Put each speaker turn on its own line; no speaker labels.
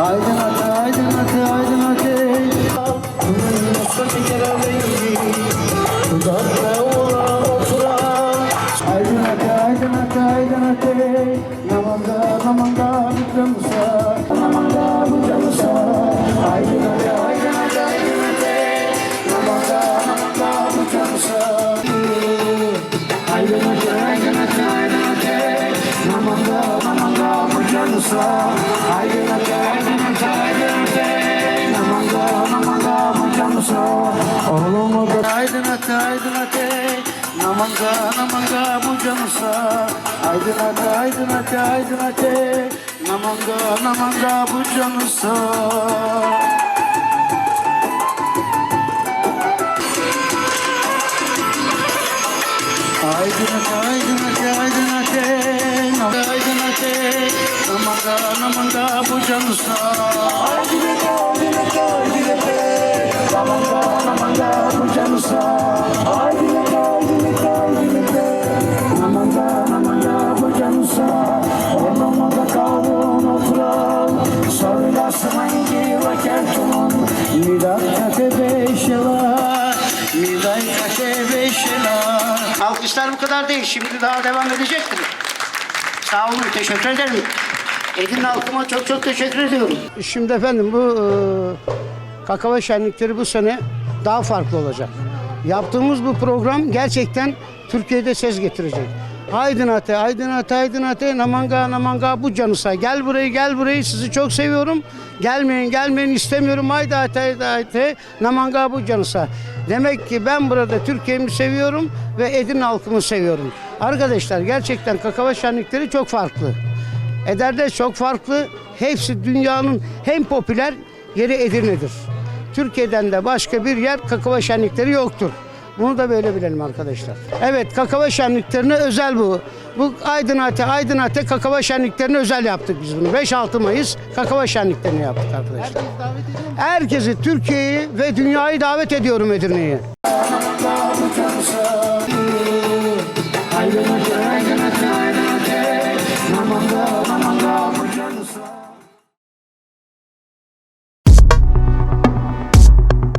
Aydınlat, aydınlat, aydınlat ey Nasıl bir kere Dudakta ola otura Aydınlat, aydınlat, aydınlat ey Namanda, namanda, bükremusa Namanda, bükremusa canısa Aydın ate aydın ate aydın ate Namanga namanga bu canısa Oğlum o da aydın ate aydın ate Namanga namanga bu canısa Aydın ate aydın ate aydın ate Namanga namanga bu canısa Aydın ate, aydın ate, aydın ate, beşela.
Alkışlar bu kadar değil. Şimdi daha devam edecektir. Sağ olun. Teşekkür ederim. Edirne halkıma çok çok teşekkür ediyorum.
Şimdi efendim bu e, kakava şenlikleri bu sene daha farklı olacak. Yaptığımız bu program gerçekten Türkiye'de ses getirecek. Aydın ate, aydın ate, aydın ate, namanga, namanga bu canısa. Gel buraya, gel burayı, sizi çok seviyorum. Gelmeyin, gelmeyin istemiyorum. Haydi ate, haydi ate, namanga bu canısa. Demek ki ben burada Türkiye'mi seviyorum ve Edirne halkımı seviyorum. Arkadaşlar gerçekten kakava şenlikleri çok farklı. Eder'de çok farklı. Hepsi dünyanın hem popüler yeri Edirne'dir. Türkiye'den de başka bir yer kakava şenlikleri yoktur. Bunu da böyle bilelim arkadaşlar. Evet kakava şenliklerine özel bu. Bu Aydın Ate, Aydın Ate kakava şenliklerine özel yaptık biz bunu. 5-6 Mayıs kakava şenliklerini yaptık arkadaşlar. Herkesi Türkiye'yi ve dünyayı davet ediyorum Edirne'ye.